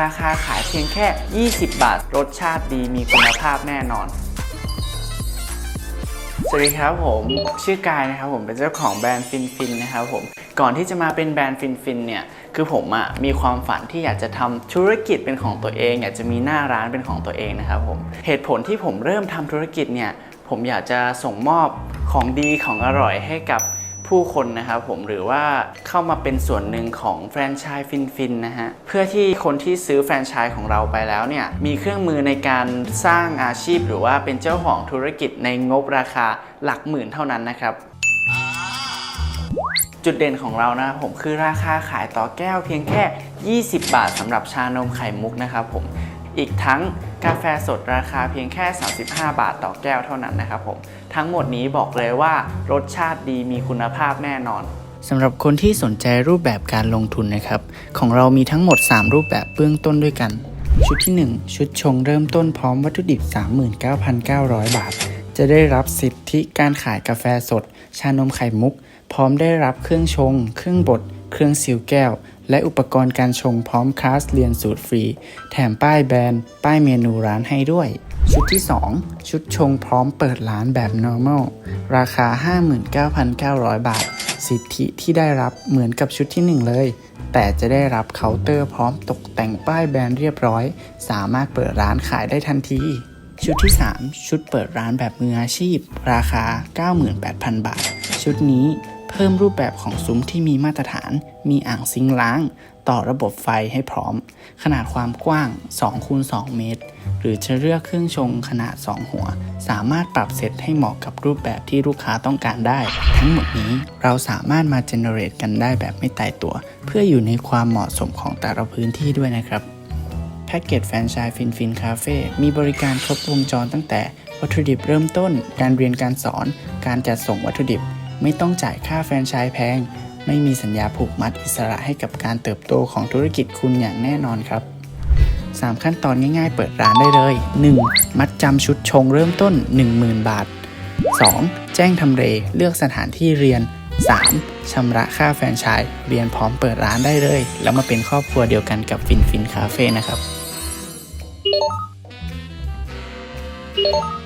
ราคาขายเพียงแค่ 20 บาท รสชาติดีมีคุณภาพแน่นอน สวัสดีครับผมชื่อกายนะครับผมเป็นเจ้าของแบรนด์ฟินฟินนะครับผมก่อนที่จะมาเป็นแบรนด์ฟินฟินเนี่ยคือผมอะมีความฝันที่อยากจะทำธุรกิจเป็นของตัวเอง อยากจะมีหน้าร้านเป็นของตัวเองนะครับผมเหตุผลที่ผมเริ่มทำธุรกิจเนี่ยผมอยากจะส่งมอบของดีของอร่อยให้กับ ผู้คนนะครับผมหรือว่าเข้ามาเป็นส่วนหนึ่งของแฟรนไชส์ฟินฟินนะฮะเพื่อที่คนที่ซื้อแฟรนไชส์ของเราไปแล้วเนี่ยมีเครื่องมือในการสร้างอาชีพ หรือว่าเป็นเจ้าของธุรกิจในงบราคาหลักหมื่นเท่านั้นนะครับจุดเด่นของเรานะครับผมคือราคาขายต่อแก้วเพียงแค่ 20 บาทสำหรับชานมไข่มุกนะครับผมอีกทั้ง กาแฟสดราคาเพียงแค่ 35 บาทต่อแก้วเท่านั้นนะครับผม ทั้งหมดนี้บอกเลยว่ารสชาติดีมีคุณภาพแน่นอนสำหรับคนที่สนใจรูปแบบการลงทุนนะครับ ของเรามีทั้งหมด 3 รูปแบบเบื้องต้นด้วยกัน ชุดที่ 1 ชุดชงเริ่มต้นพร้อมวัตถุดิบ 39,900 บาท จะได้รับสิทธิการขายกาแฟสด ชานมไข่มุก พร้อมได้รับเครื่องชง เครื่องบด เครื่องซีลแก้ว และอุปกรณ์การชงพร้อมคลาสเรียนสูตรฟรี แถมป้ายแบรนด์ ป้ายเมนูร้านให้ด้วย ชุดที่ 2 ชุดชงพร้อมเปิดร้านแบบ normal ราคา 59,900 บาท สิทธิที่ได้รับเหมือนกับชุดที่ 1 เลยแต่จะได้รับเคาน์เตอร์พร้อมตกแต่งป้ายแบรนด์เรียบร้อย สามารถเปิดร้านขายได้ทันที ชุดที่ 3 ชุดเปิดร้านแบบมืออาชีพ ราคา 98,000 บาท ชุดนี้เพิ่มรูปแบบของซุ้มที่มีมาตรฐาน มีอ่างซิงล้าง ต่อระบบไฟให้พร้อม ขนาดความกว้าง2คูณ2เมตร หรือจะเลือกเครื่องชงขนาด 2 หัว สามารถปรับเซตให้เหมาะกับรูปแบบที่ลูกค้าต้องการได้ ทั้งหมดนี้เราสามารถมาเจเนเรตกันได้แบบไม่ตายตัว เพื่ออยู่ในความเหมาะสมของแต่ละพื้นที่ด้วยนะครับ พ็กเกจแฟรนไชส์ฟินฟินคาเฟ่มีบริการครบวงจรตั้งแต่วัตถุดิบเริ่มต้น การเรียนการสอน การจัดส่งวัตถุดิบ ไม่ต้องจ่ายค่าแฟรนไชส์แพง ไม่มีสัญญาผูกมัดอิสระให้กับการเติบโตของธุรกิจคุณอย่างแน่นอนครับ 3 ขั้นตอนง่ายๆ เปิดร้านได้เลย 1. มัดจำชุดชงเริ่มต้น 10,000 บาท 2. แจ้งทำเลเลือกสถานที่เรียน 3. ชำระค่าแฟรนไชส์เรียนพร้อมเปิดร้านได้เลย แล้วมาเป็นครอบครัวเดียวกันกับฟินฟินคาเฟ่นะครับ you